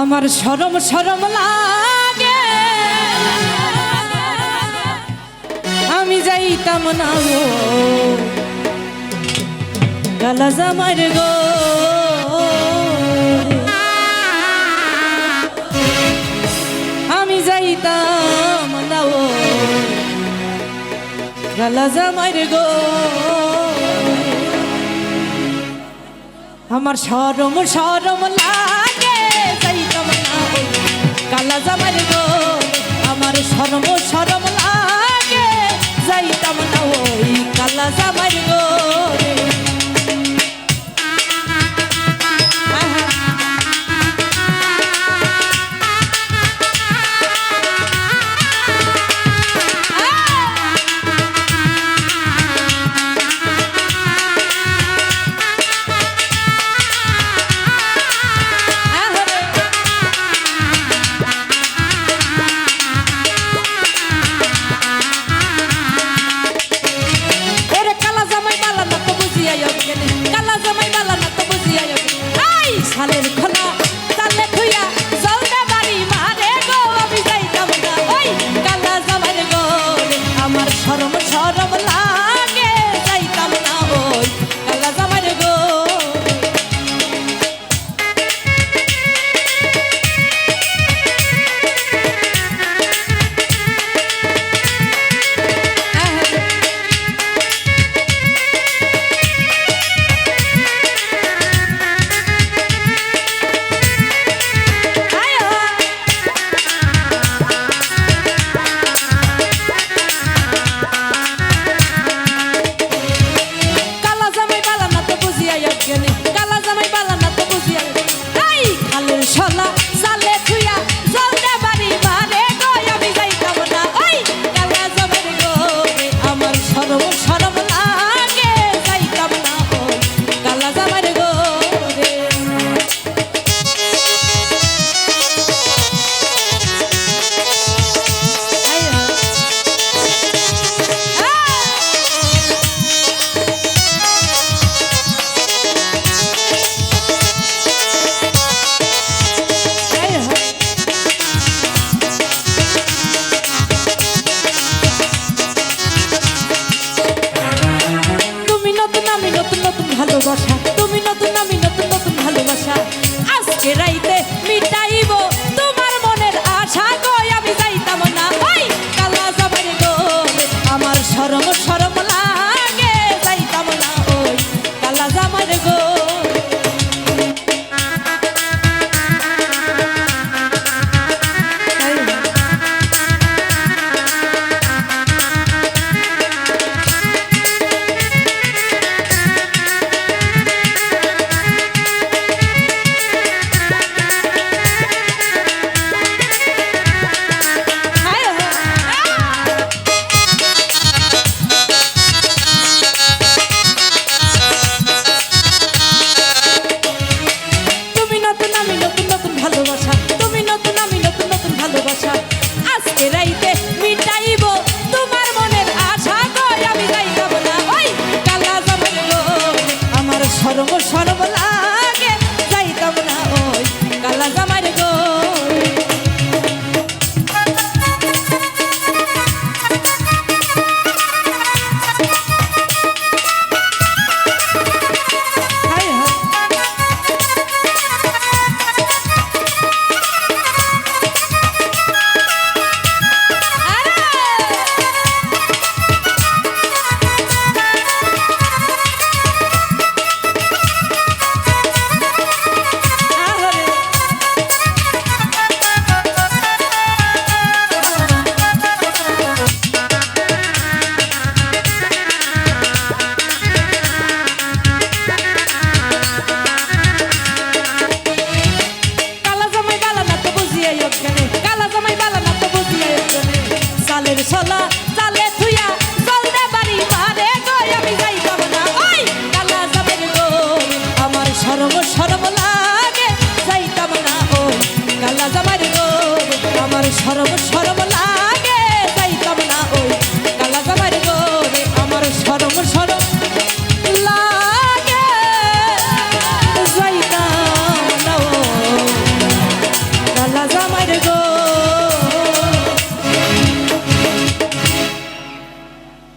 আমার সরম সরম লাগে। আমি যাইতাম না গো। কালা জামার গো। আমি যাইতাম না ও কালা জামার গো। আমার সরম সরম লাগে। las বাবলা ভালোবাসা। তুমি নতুন, আমি নতুন নতুন ভালোবাসা। আজকে রাইতে মিটাইব তোমার মনের আশা কই আমি যাইতাম না। ওই কালা যাবার গো, আমার সরম সরবলা